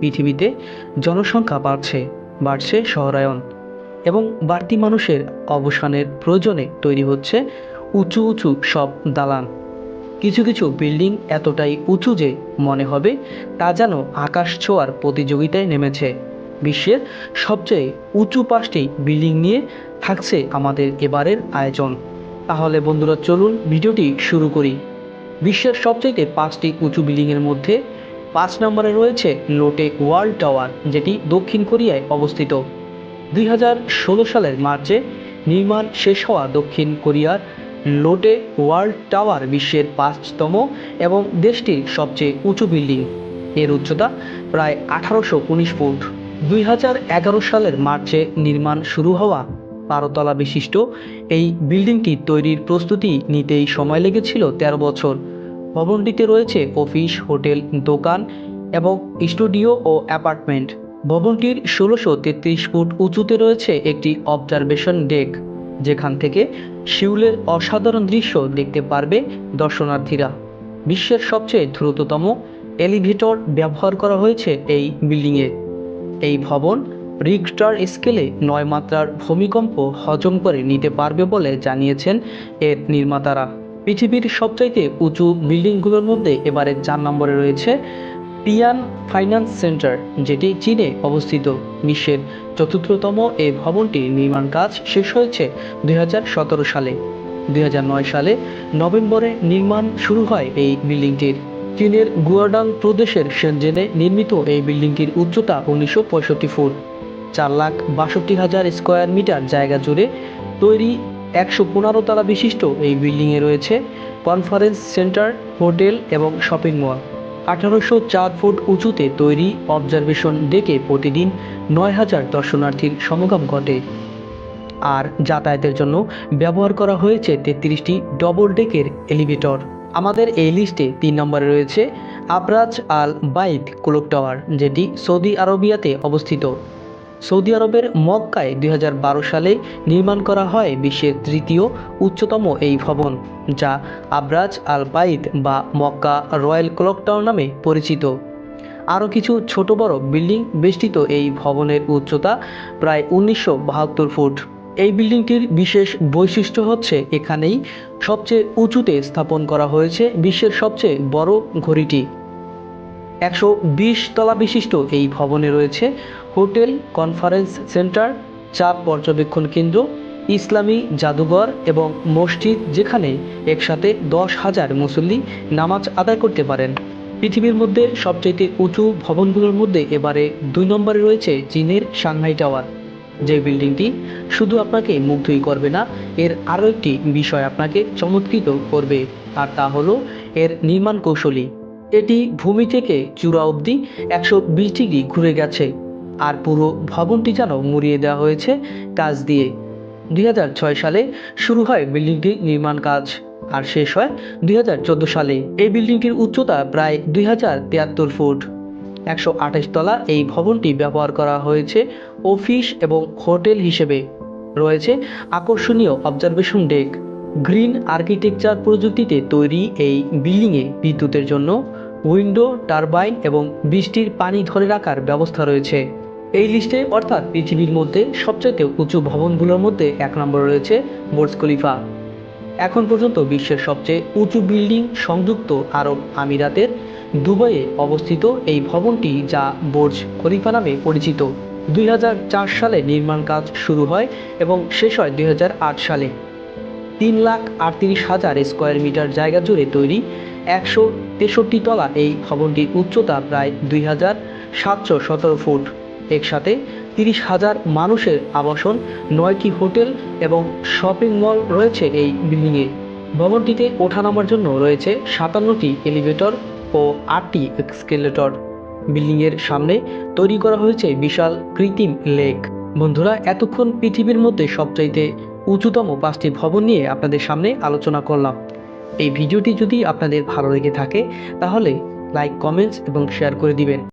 পৃথিবীতে জনসংখ্যা বাড়ছে বাড়ছে শহরায়ন এবং বাড়তি মানুষের অবসানের প্রয়োজনে তৈরি হচ্ছে উঁচু উঁচু সব দালান। কিছু কিছু বিল্ডিং এতটাই উঁচু যে মনে হবে তা যেন আকাশ ছোঁয়ার প্রতিযোগিতায় নেমেছে। বিশ্বের সবচেয়ে উঁচু পাঁচটি বিল্ডিং নিয়ে থাকছে আমাদের এবারের আয়োজন। তাহলে বন্ধুরা, চলুন ভিডিওটি শুরু করি। বিশ্বের সবচেয়ে পাঁচটি উঁচু বিল্ডিংয়ের মধ্যে পাঁচ নম্বরে রয়েছে লোটে ওয়ার্ল্ড টাওয়ার, যেটি দক্ষিণ কোরিয়ায় অবস্থিত। দুই হাজার ষোলো সালের মার্চে নির্মাণ শেষ হওয়া দক্ষিণ কোরিয়ার লোটে ওয়ার্ল্ড টাওয়ার বিশ্বের পাঁচতম এবং দেশটির সবচেয়ে উঁচু বিল্ডিং। এর উচ্চতা প্রায় আঠারোশো উনিশ ফুট। দুই হাজার এগারো সালের মার্চে নির্মাণ শুরু হওয়া বারোতলা বিশিষ্ট এই বিল্ডিংটি তৈরির প্রস্তুতি নিতেই সময় লেগেছিল তেরো বছর। ভবনটিতে রয়েছে অফিস, হোটেল, দোকান এবং স্টুডিও ও অ্যাপার্টমেন্ট। ভবনটির ষোলোশো তেত্রিশ ফুট উঁচুতে রয়েছে একটি অবজারভেশন ডেক, যেখান থেকে শিউলের অসাধারণ দৃশ্য দেখতে পারবে দর্শনার্থীরা। বিশ্বের সবচেয়ে দ্রুততম এলিভেটর ব্যবহার করা হয়েছে এই বিল্ডিংয়ে। এই ভবন রিক্টার স্কেলে নয় মাত্রার ভূমিকম্প হজম করে নিতে পারবে বলে জানিয়েছেন এর নির্মাতারা। পৃথিবীর সবচাইতে উঁচু বিল্ডিংগুলোর মধ্যে এবারে চার নম্বরে রয়েছে পিয়ান ফাইন্যান্স সেন্টার, যেটি চীনে অবস্থিত। বিশ্বের চতুর্থতম এই ভবনটির নির্মাণ কাজ শেষ হয়েছে দু হাজার সতেরো সালে। দু হাজার নয় সালে নভেম্বরে নির্মাণ শুরু হয় এই বিল্ডিংটির। চীনের গুয়াডাং প্রদেশের সেনজেনে নির্মিত এই বিল্ডিংটির উচ্চতা উনিশশো পঁয়ষট্টি ফুট। চার লাখ বাষট্টি হাজার স্কোয়ার মিটার জায়গা জুড়ে তৈরি একশো পনেরো তলা বিশিষ্ট এই বিল্ডিংয়ে রয়েছে কনফারেন্স সেন্টার, হোটেল এবং শপিং মল। আঠারোশো চার ফুট উঁচুতে তৈরি অবজারভেশন ডেকে প্রতিদিন নয় হাজার দর্শনার্থীর সমাগম ঘটে। আর যাতায়াতের জন্য ব্যবহার করা হয়েছে তেত্রিশটি ডবল ডেকের এলিভেটর। আমাদের এই লিস্টে তিন নম্বরে রয়েছে Abraj Al Bait clock tower, যেটি সৌদি আরবিয়াতে অবস্থিত। সৌদি আরবের মক্কায় দুই হাজার বারো সালে নির্মাণ করা হয় বিশ্বের তৃতীয় উচ্চতম এই ভবন, যা আবরাজ আল বাইত বা মক্কা রয়্যাল ক্লক টাওয়ার নামে পরিচিত। আরও কিছু ছোট বড় বিল্ডিং বেষ্টিত এই ভবনের উচ্চতা প্রায় উনিশশো বাহাত্তর ফুট। এই বিল্ডিংটির বিশেষ বৈশিষ্ট্য হচ্ছে এখানেই সবচেয়ে উঁচুতে স্থাপন করা হয়েছে বিশ্বের সবচেয়ে বড় ঘড়িটি। একশো বিশ তলা বিশিষ্ট এই ভবনে রয়েছে হোটেল, কনফারেন্স সেন্টার, চাপ পর্যবেক্ষণ কেন্দ্র, ইসলামী জাদুঘর এবং মসজিদ যেখানে একসাথে দশ হাজার মুসল্লি নামাজ আদায় করতে পারেন। পৃথিবীর মধ্যে সবচাইতে উঁচু ভবনগুলোর মধ্যে এবারে দুই নম্বরে রয়েছে চীনের সাংহাই টাওয়ার। যে বিল্ডিংটি শুধু আপনাকে মুগ্ধই করবে না, এর আরও একটি বিষয় আপনাকে চমৎকৃত করবে, আর তা হলো এর নির্মাণ কৌশলী। এটি ভূমি থেকে চূড়া অবধি একশো বিশ ডিগ্রি ঘুরে গেছে। আর পুরো ভবনটি যেন মুড়িয়ে দেওয়া হয়েছে কাজ দিয়ে। দুই হাজার ছয় সালে শুরু হয় বিল্ডিংটির নির্মাণ কাজ। আর শেষ হয় দুই হাজার চোদ্দ সালে। এই বিল্ডিংটির উচ্চতা প্রায় দুই ফুট। একশো আঠাশ তলা এই ভবনটি ব্যবহার করা হয়েছে অফিস এবং হোটেল হিসেবে। রয়েছে আকর্ষণীয় অবজারভেশন ডেক। গ্রিন আর্কিটেকচার প্রযুক্তিতে তৈরি এই বিল্ডিংয়ে বিদ্যুতের জন্য উইন্ডো, টারবাইন এবং বৃষ্টির পানি ধরে রাখার ব্যবস্থা রয়েছে। এই লিস্টে অর্থাৎ পৃথিবীর মধ্যে সবচেয়ে উঁচু ভবনগুলোর মধ্যে এক নম্বর রয়েছে বোর্জ খলিফা। এখন পর্যন্ত বিশ্বের সবচেয়ে উঁচু বিল্ডিং সংযুক্ত আরব আমিরাতের দুবাইয়ে অবস্থিত এই ভবনটি যা বোর্জ খলিফা নামে পরিচিত। দুই হাজার চার সালে নির্মাণ কাজ শুরু হয় এবং শেষ হয় দুই হাজার আট সালে। তিন লাখ আটত্রিশ হাজার স্কোয়ার মিটার জায়গা জুড়ে তৈরি একশো তেষট্টি তলা এই ভবনটির উচ্চতা প্রায় দুই হাজার সাতশো সতেরো ফুট। একসাথে তিরিশ হাজার মানুষের আবাসন, নয়টি হোটেল এবং শপিং মল রয়েছে এই বিল্ডিংয়ে। ভবনটিতে ওঠানামার জন্য রয়েছে সাতান্নটি এলিভেটর ও আটটি এক্সকেলেটর। বিল্ডিংয়ের সামনে তৈরি করা হয়েছে বিশাল কৃত্রিম লেক। বন্ধুরা, এতক্ষণ পৃথিবীর মধ্যে সবচাইতে উঁচুতম পাঁচটি ভবন নিয়ে আপনাদের সামনে আলোচনা করলাম। এই ভিডিওটি যদি আপনাদের ভালো লেগে থাকে, তাহলে লাইক কমেন্টস এবং শেয়ার করে দিবেন।